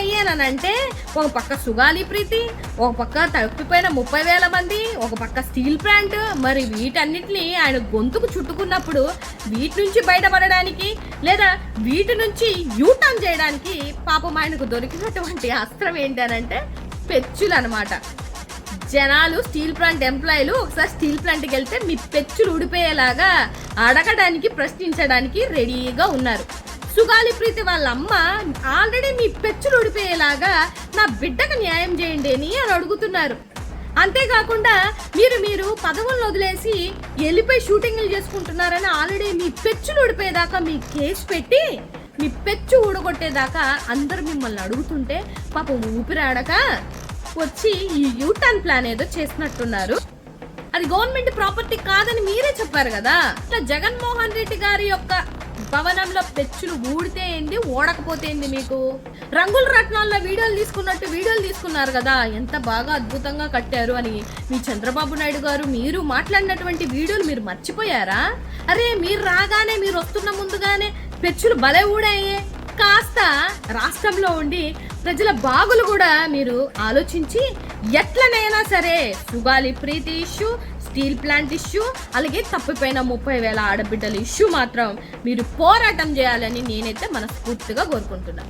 అయ్యానంటే అంటే ఒక పక్క సుగాలి ప్రీతి ఒక పక్క తప్పిపోయిన ముప్పై వేల మంది ఒక పక్క స్టీల్ ప్లాంట్ మరి వీటన్నిటిని ఆయన గొంతుకు చుట్టుకున్నప్పుడు వీటి నుంచి బయటపడడానికి లేదా వీటి నుంచి యూటర్న్ చేయడానికి పాపం ఆయనకు దొరికినటువంటి అస్త్రం ఏంటనంటే పెచ్చులు అనమాట జనాలు స్టీల్ ప్లాంట్ ఎంప్లాయీలు ఒకసారి స్టీల్ ప్లాంట్కి వెళ్తే మీ పెచ్చులు ఊడిపోయేలాగా అడగడానికి ప్రశ్నించడానికి రెడీగా ఉన్నారు. సుగాలి ప్రీతి వాళ్ళ అమ్మ ఆల్రెడీ మీ పెచ్చులు ఊడిపోయేలాగా నా బిడ్డకు న్యాయం చేయండి అని అని అడుగుతున్నారు. అంతేకాకుండా మీరు మీరు పదవులను వదిలేసి వెళ్ళిపోయి షూటింగ్లు చేసుకుంటున్నారని ఆల్రెడీ మీ పెచ్చులు ఊడిపోయేదాకా మీ కేసు పెట్టి మీ పెచ్చు ఊడగొట్టేదాకా అందరు మిమ్మల్ని అడుగుతుంటే పాపం ఊపిరాడక వచ్చి ఈ యూటర్న్ ప్లాన్ ఏదో చేసినట్టున్నారు అది గవర్నమెంట్ ప్రాపర్టీ కాదని మీరే చెప్పారు కదా. ఇట్లా జగన్మోహన్ రెడ్డి గారి యొక్క భవనంలో పెచ్చులు ఊడితే ఏంది ఓడకపోతే ఏంది మీకు? రంగుల రత్నాల్లో వీడియోలు తీసుకున్నట్టు వీడియోలు తీసుకున్నారు కదా. ఎంత బాగా అద్భుతంగా కట్టారు అని మీ చంద్రబాబు నాయుడు గారు మీరు మాట్లాడినటువంటి వీడియోలు మీరు మర్చిపోయారా? అరే మీరు రాగానే మీరు వస్తున్న ముందుగానే పెచ్చులు భలే ఊడాయే. కాస్త రాష్ట్రంలో ఉండి ప్రజల బాగులు కూడా మీరు ఆలోచించి ఎట్లనైనా సరే Sugali Preethi issue steel plant issue అలాగే తప్పిపోయిన ముప్పై వేల ఆడబిడ్డల ఇష్యూ మాత్రం మీరు పోరాటం చేయాలని నేనైతే మనస్ఫూర్తిగా కోరుకుంటున్నాను.